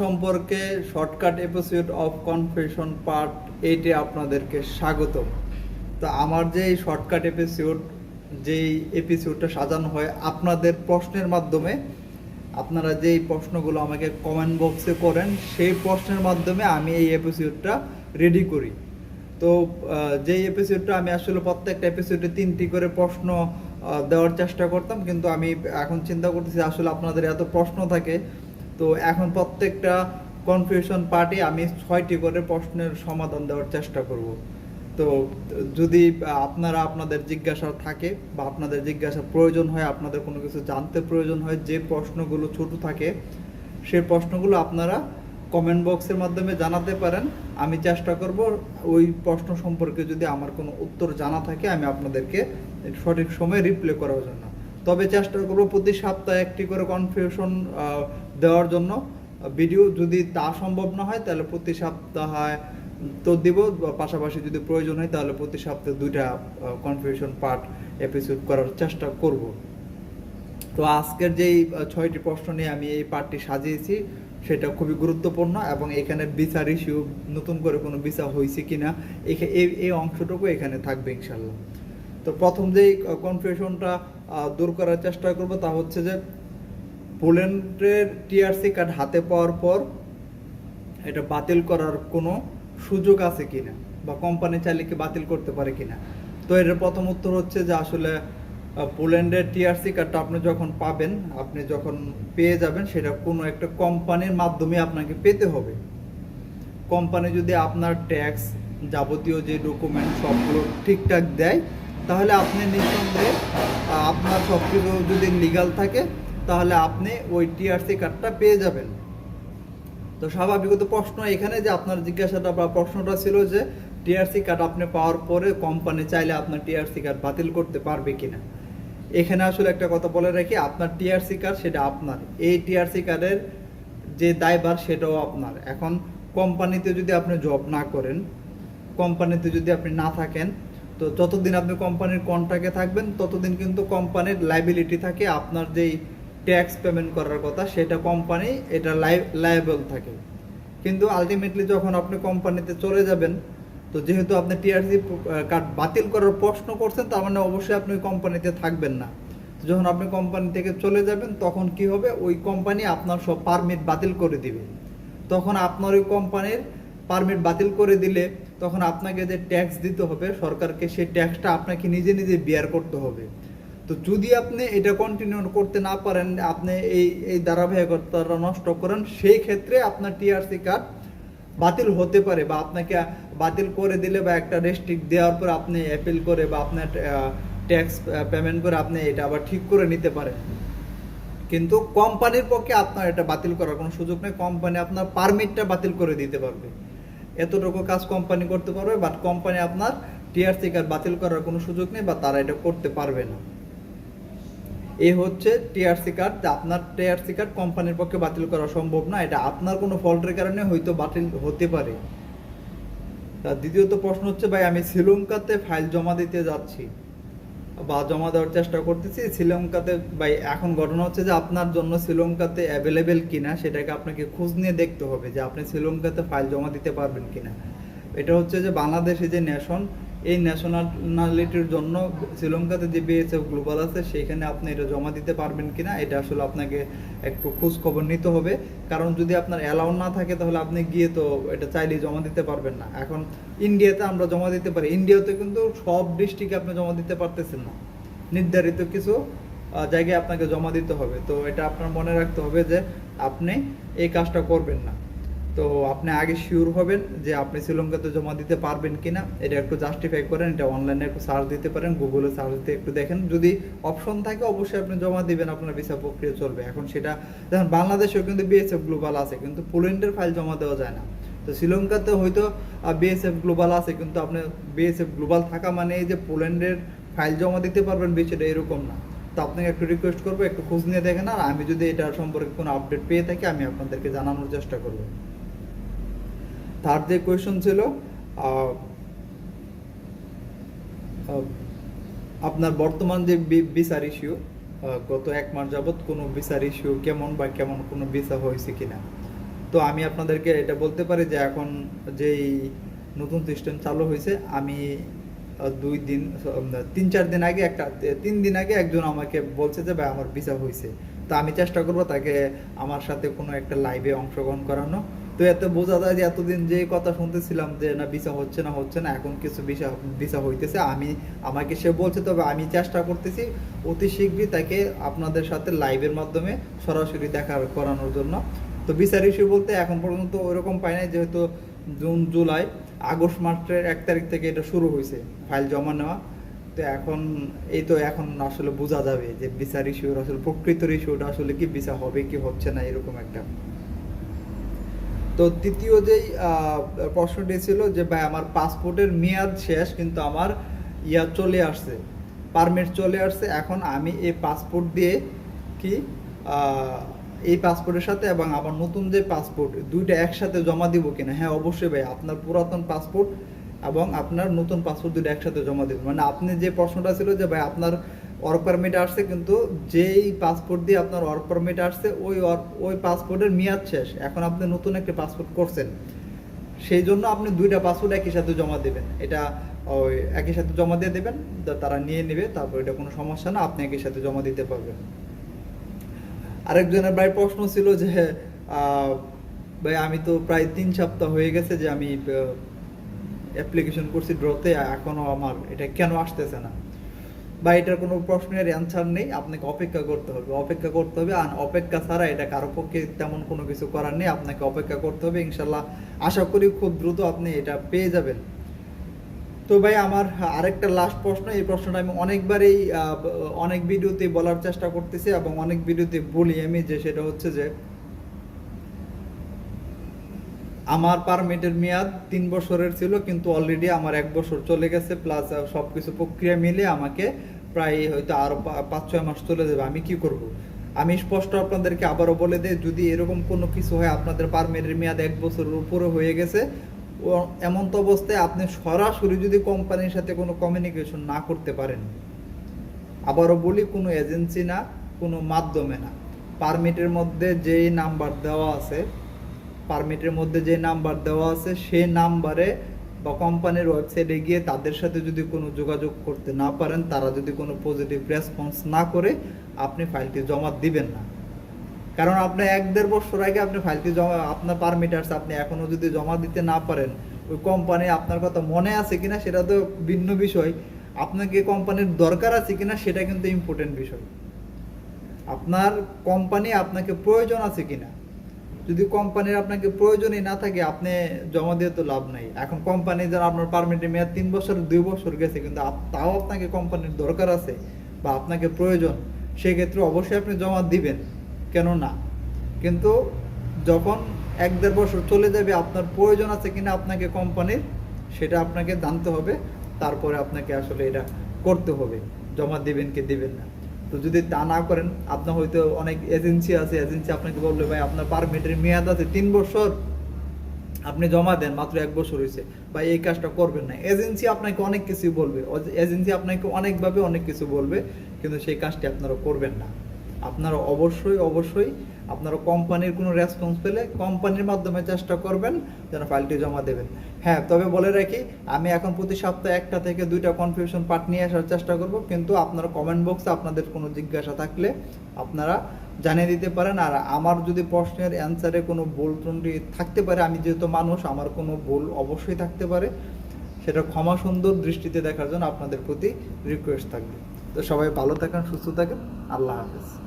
সম্পর্কে shortcut episode of confession part এইটে আপনাদেরকে স্বাগত তো আমার যে শর্টকাট এপিসোড যেই এপিসোডটা সাজানো হয়, আপনাদের প্রশ্নের মাধ্যমে, আপনারা যেই প্রশ্নগুলো আমাকে কমেন্ট বক্সে করেন, সেই প্রশ্নের মাধ্যমে আমি এই এপিসোডটা রেডি করি। তো যেই এপিসোডটা আমি আসলে প্রত্যেকটা এপিসোডে তিনটি করে প্রশ্ন দেওয়ার চেষ্টা করতাম, কিন্তু আমি এখন চিন্তা করতেছি আসলে আপনাদের এত প্রশ্ন থাকে তো এখন প্রত্যেকটা কনফিউশন পার্টি আমি ছয়টি করে প্রশ্নের সমাধান দেওয়ার চেষ্টা করব। তো যদি আপনারা আপনাদের জিজ্ঞাসা থাকে বা আপনাদের জিজ্ঞাসা প্রয়োজন হয়, আপনাদের কোনো কিছু জানতে প্রয়োজন হয়, যে প্রশ্নগুলো ছোট থাকে সেই প্রশ্নগুলো আপনারা কমেন্ট বক্সের মাধ্যমে জানাতে পারেন। আমি চেষ্টা করব ওই প্রশ্ন সম্পর্কে যদি আমার কোনো উত্তর জানা থাকে, আমি আপনাদেরকে সঠিক সময়ে রিপ্লাই করার জন্য। তবে চেষ্টা করব প্রতি সপ্তাহে একটি করে কনফিউশন দেওয়ার জন্য। ভিডিও যদি তা সম্ভব না হয়, তাহলে প্রতি সপ্তাহে তো দিব। পাশাপাশি যদি প্রয়োজন হয়, তাহলে প্রতি সপ্তাহে দুইটা কনফিউশন পার্ট এপিসোড করার চেষ্টা করব। তো আজকের যেই ছয়টি প্রশ্ন নিয়ে আমি এই পার্টটি সাজিয়েছি, সেটা খুবই গুরুত্বপূর্ণ এবং এখানে বিচার ইস্যু নতুন করে কোনো বিচার হয়েছে কিনা, এখা- এই এই অংশটুকু এখানে থাকবে ইনশাল্লাহ। তো প্রথম যেই কনফিউশনটা দূর করার চেষ্টা করব তা হচ্ছে যে পোল্যান্ডের টিআরসি কার্ড হাতে পাওয়ার পর এটা বাতিল করার কোনো সুযোগ আছে কিনা বা কোম্পানি চাইলে কি বাতিল করতে পারে কিনা? তো এর প্রথম উত্তর হচ্ছে যে আসলে পোল্যান্ডের টিআরসি কার্ডটা আপনি যখন পাবেন, আপনি যখন পেয়ে যাবেন, সেটা কোনো একটা কোম্পানির মাধ্যমে আপনাকে পেতে হবে। কোম্পানি যদি আপনার ট্যাক্স যাবতীয় যে ডকুমেন্ট সবগুলো ঠিকঠাক দেয় তাহলে আপনি নিঃসন্দেহে আপনার সব কিছু যদি লিগাল থাকে, তাহলে আপনি ওই টিআরসি কার্ডটা পেয়ে যাবেন। তো স্বাভাবিকত প্রশ্ন এখানে যে আপনার জিজ্ঞাসাটা বা প্রশ্নটা ছিল যে টিআরসি কার্ড আপনি পাওয়ার পরে কোম্পানি চাইলে আপনার টিআরসি কার্ড বাতিল করতে পারবে কিনা। এখানে আসলে একটা কথা বলে রাখি, আপনার টিআরসি কার্ড সেটা আপনার। এই টিআরসি কার্ডের যে দায়ভার সেটাও আপনার। এখন কোম্পানিতে যদি আপনি জব না করেন কোম্পানিতে যদি আপনি না থাকেন তো যতদিন আপনি কোম্পানির কন্ট্রাক্টে থাকবেন, ততদিন কিন্তু কোম্পানির লাইবিলিটি থাকে, আপনার যেই ট্যাক্স পেমেন্ট করার কথা, সেটা কোম্পানি এটা লাইবেল থাকে। কিন্তু আলটিমেটলি যখন আপনি কোম্পানিতে চলে যাবেন, তো যেহেতু আপনি টিআরসি কার্ড বাতিল করার প্রশ্ন করছেন, তার মানে অবশ্যই আপনি কোম্পানিতে থাকবেন না। যখন আপনি কোম্পানি থেকে চলে যাবেন, তখন কি হবে? ওই কোম্পানি আপনার সব পারমিট বাতিল করে দিবে। তখন আপনার ওই কোম্পানির পারমিট বাতিল করে দিলে তখন আপনাকে যে ট্যাক্স দিতে হবে সরকারকে, সেই ট্যাক্সটা আপনাকে নিজে নিজে বিয়ার করতে হবে। তো যদি আপনি এটা কন্টিনিউ করতে না পারেন, আপনি এই এই ধারাবাহিকতাটা নষ্ট করেন, সেই ক্ষেত্রে আপনার টিআরসি কার্ড বাতিল হতে পারে বা আপনাকে বাতিল করে দিলে বা একটা রেস্ট্রিক্ট দেওয়ার পর আপনি অ্যাপিল করে বা আপনার ট্যাক্স পেমেন্ট করে আপনি এটা আবার ঠিক করে নিতে পারেন। কিন্তু কোম্পানির পক্ষে আপনার এটা বাতিল করার কোনো সুযোগ নেই। কোম্পানি আপনার পারমিটটা বাতিল করে দিতে পারবে। এতটুকু কাজ কোম্পানি করতে পারবে বাট কোম্পানি আপনার টিআরসি কার্ড বাতিল করার কোনো সুযোগ নেই বা তারা এটা করতে পারবে না। এই হচ্ছে টিআরসি কার্ড আপনার টিআরসি কার্ড কোম্পানির পক্ষে বাতিল করা সম্ভব না, এটা আপনার কোনো ফল্টের কারণে হয়তো বাতিল হতে পারে। তা দ্বিতীয়ত প্রশ্ন হচ্ছে, ভাই, আমি শ্রীলঙ্কাতে ফাইল জমা দিতে যাচ্ছি। বা জমা দেওয়ার চেষ্টা করতেছি। শ্রীলঙ্কাতে ভাই এখন ঘটনা হচ্ছে যে আপনার জন্য শ্রীলঙ্কাতে অ্যাভেলেবেল কিনা সেটাকে আপনাকে খোঁজ নিয়ে দেখতে হবে যে আপনি শ্রীলঙ্কাতে ফাইল জমা দিতে পারবেন কিনা। এটা হচ্ছে যে বাংলাদেশে যে নেশন এই ন্যাশনালিটির জন্য শ্রীলঙ্কাতে যে বিএসএফ গ্লোবাল আছে, সেইখানে আপনি এটা জমা দিতে পারবেন কিনা, এটা আসলে আপনাকে একটু খোঁজ খবর নিতে হবে। কারণ যদি আপনার অ্যালাউ না থাকে, তাহলে আপনি গিয়ে তো এটা চাইলেই জমা দিতে পারবেন না। এখন ইন্ডিয়াতে আমরা জমা দিতে পারি। ইন্ডিয়াতে কিন্তু সব ডিস্ট্রিক্টে আপনি জমা দিতে পারতেছেন না। নির্ধারিত কিছু জায়গায় আপনাকে জমা দিতে হবে। তো এটা আপনার মনে রাখতে হবে যে আপনি এই কাজটা করবেন না। তো আপনি আগে শিওর হবেন যে আপনি শ্রীলঙ্কাতে জমা দিতে পারবেন কিনা। এটা একটু জাস্টিফাই করেন, এটা অনলাইনে একটু সার্চ দিতে পারেন গুগলে সার্চ দিয়ে একটু দেখেন। যদি অপশন থাকে, অবশ্যই আপনি জমা দিবেন, আপনার ভিসা প্রক্রিয়া চলবে। এখন সেটা, দেখেন, বাংলাদেশেও কিন্তু বিএসএফ গ্লোবাল আছে, কিন্তু পোল্যান্ডের ফাইল জমা দেওয়া যায় না। তো শ্রীলঙ্কাতে হয়তো বিএসএফ গ্লোবাল আছে, কিন্তু আপনি বিএসএফ গ্লোবাল থাকা মানে যে পোল্যান্ডের ফাইল জমা দিতে পারবেন বিষয়টা এরকম না। তো আপনাকে একটু রিকোয়েস্ট করব, একটু খোঁজ নিয়ে দেখেন, আর আমি যদি এটা সম্পর্কে কোনো আপডেট পেয়ে থাকি, আমি আপনাদেরকে জানানোর চেষ্টা করব। থার্ড যে কোয়েশন ছিল আপনার বর্তমান যে বিচার ইস্যু গত এক মাস যাবৎ কোনো বিচার ইস্যু কেমন বা কেমন কোনো ভিসা হয়েছে কিনা? তো আমি আপনাদেরকে এটা বলতে পারি যে এখন যেই নতুন সিস্টেম চালু হয়েছে, আমি দুই দিন তিন, চার দিন আগে একটা, তিন দিন আগে একজন আমাকে বলছে যে, ভাই, আমার ভিসা হয়েছে। তো আমি চেষ্টা করব তাকে আমার সাথে কোনো একটা লাইভে অংশগ্রহণ করানো। তো এতে বোঝা যায় যে এতদিন যে কথা শুনতেছিলাম যে না, ভিসা হচ্ছে না হচ্ছে না, এখন কিছু ভিসা ভিসা হইতেছে, আমি, আমাকে সে বলছে, তবে আমি চেষ্টা করতেছি অতি শীঘ্রই তাকে আপনাদের সাথে লাইভের মাধ্যমে সরাসরি দেখা করানোর জন্য। তো ভিসার ইস্যু বলতে এখন পর্যন্ত ওইরকম পাই নাই, যেহেতু জুন, জুলাই, আগস্ট মাসের এক তারিখ থেকে এটা শুরু হয়েছে ফাইল জমা নেওয়া। তো এখন এই তো এখন আসলে বোঝা যাবে যে ভিসার ইস্যুর আসলে প্রকৃত ইস্যুটা আসলে কি ভিসা হবে, কি হচ্ছে না, এরকম একটা তো তৃতীয় যেই প্রশ্নটি ছিল যে, ভাই, আমার পাসপোর্টের মেয়াদ শেষ, কিন্তু আমার ইয়া চলে আসছে, পারমিট চলে আসছে, এখন আমি এই পাসপোর্ট দিয়ে কি এই পাসপোর্টের সাথে এবং আমার নতুন যে পাসপোর্ট, দুইটা একসাথে জমা দিব কিনা? হ্যাঁ অবশ্যই ভাই, আপনার পুরাতন পাসপোর্ট এবং আপনার নতুন পাসপোর্ট দুটো একসাথে জমা দেবেন মানে আপনি যে প্রশ্নটা ছিল যে, ভাই, আপনার ওয়ার্ক পারমিট আসছে, কিন্তু যেই পাসপোর্ট দিয়ে আপনার ওয়ার্ক পারমিট আসছে, ওই ওই পাসপোর্টের মেয়াদ শেষ। এখন আপনি নতুন একটা পাসপোর্ট করছেন। সেই জন্য আপনি দুইটা পাসপোর্ট একই সাথে জমা দেবেন। এটা ওই একই সাথে জমা দিয়ে দেবেন তারা নিয়ে নেবে, তারপর এটা কোনো সমস্যা না, আপনি একই সাথে জমা দিতে পারবেন। আরেকজনের ভাই প্রশ্ন ছিল যে ভাই আমি তো প্রায় তিন সপ্তাহ হয়ে গেছে যে আমি অ্যাপ্লিকেশন করছি ড্রতে, এখনও আমার, এটা কেন আসতেছে না? বা এটার কোনো প্রশ্নের অ্যান্সার নেই, আপনাকে অপেক্ষা করতে হবে, অপেক্ষা করতে হবে, আর অপেক্ষা ছাড়া এটা কারও পক্ষে তেমন কোনো কিছু করার নেই, আপনাকে অপেক্ষা করতে হবে ইনশাল্লাহ আশা করি খুব দ্রুত আপনি এটা পেয়ে যাবেন। তো ভাই, আমার আরেকটা লাস্ট প্রশ্ন, এই প্রশ্নটা আমি অনেকবারই অনেক ভিডিওতে বলার চেষ্টা করতেছি এবং অনেক ভিডিওতে বলি আমি যে সেটা হচ্ছে যে, আমার পারমিটের মেয়াদ তিন বছরের ছিল, কিন্তু অলরেডি আমার এক বছর চলে গেছে প্লাস সব কিছু প্রক্রিয়া মিলে আমাকে প্রায় হয়তো আরও পাঁচ, ছয় মাস চলে যাবে, আমি কি করব? আমি স্পষ্ট আপনাদেরকে আবারও বলে দেই, যদি এরকম কোনো কিছু হয়, আপনাদের পারমিটের মেয়াদ এক বছরের উপরে হয়ে গেছে এমন তো অবস্থায় আপনি সরাসরি যদি কোম্পানির সাথে কোনো কমিউনিকেশন না করতে পারেন, আবারও বলি, কোনো এজেন্সি না, কোনো মাধ্যমে না। পারমিটের মধ্যে যেই নাম্বার দেওয়া আছে, পারমিটের মধ্যে যে নাম্বার দেওয়া আছে সেই নাম্বারে বা কোম্পানির ওয়েবসাইটে গিয়ে তাদের সাথে যদি কোনো যোগাযোগ করতে না পারেন, তারা যদি কোনো পজিটিভ রেসপন্স না করে, আপনি ফাইলটি জমা দিবেন না। কারণ আপনি এক দেড় বছর আগে আপনি ফাইলটি জমা, আপনার পারমিটার্স আপনি এখনও যদি জমা দিতে না পারেন, ওই কোম্পানি আপনার কথা মনে আছে কিনা সেটা তো ভিন্ন বিষয়। আপনাকে কোম্পানির দরকার আছে কিনা সেটা কিন্তু ইম্পর্টেন্ট বিষয়। আপনার কোম্পানি আপনাকে প্রয়োজন আছে কিনা? যদি কোম্পানির আপনাকে প্রয়োজনই না থাকে, আপনি জমা দিয়ে তো লাভ নাই। এখন কোম্পানি যারা আপনার পারমিটের মেয়াদ তিন বছর, দুই বছর গেছে, কিন্তু তাও আপনাকে কোম্পানির দরকার আছে বা আপনাকে প্রয়োজন, সেক্ষেত্রে অবশ্যই আপনি জমা দিবেন কেন না কিন্তু যখন এক দেড় বছর চলে যাবে, আপনার প্রয়োজন আছে কিনা আপনাকে কোম্পানির, সেটা আপনাকে জানতে হবে, তারপরে আপনাকে আসলে এটা করতে হবে। জমা দিবেন কি দিবেন না। তো যদি তা না করেন, আপনার হয়তো অনেক এজেন্সি আছে এজেন্সি আপনাকে বলবে ভাই, আপনার পারমিটের মেয়াদ আছে তিন বছর। আপনি জমা দেন, মাত্র এক বছর হয়েছে। বা এই কাজটা করবেন না। এজেন্সি আপনাকে অনেক কিছু বলবে। এজেন্সি আপনাকে অনেকভাবে অনেক কিছু বলবে, কিন্তু সেই কাজটি আপনারা করবেন না। আপনারা অবশ্যই অবশ্যই আপনারা কোম্পানির কোনো রেসপন্স পেলে কোম্পানির মাধ্যমে চেষ্টা করবেন যেন ফাইলটি জমা দেবেন। হ্যাঁ তবে বলে রাখি, আমি এখন প্রতি সপ্তাহে একটা থেকে দুইটা কনফিউশন পার্ট নিয়ে আসার চেষ্টা করব, কিন্তু আপনারা কমেন্ট বক্সে আপনাদের কোনো জিজ্ঞাসা থাকলে আপনারা জানিয়ে দিতে পারেন। আর আমার যদি প্রশ্নের অ্যান্সারে কোনো ভুল ত্রুটি থাকতে পারে, আমি যেহেতু মানুষ, আমার কোনো ভুল অবশ্যই থাকতে পারে। সেটা ক্ষমা সুন্দর দৃষ্টিতে দেখার জন্য আপনাদের প্রতি রিকোয়েস্ট থাকবে। তো সবাই ভালো থাকেন, সুস্থ থাকেন। আল্লাহ হাফেজ।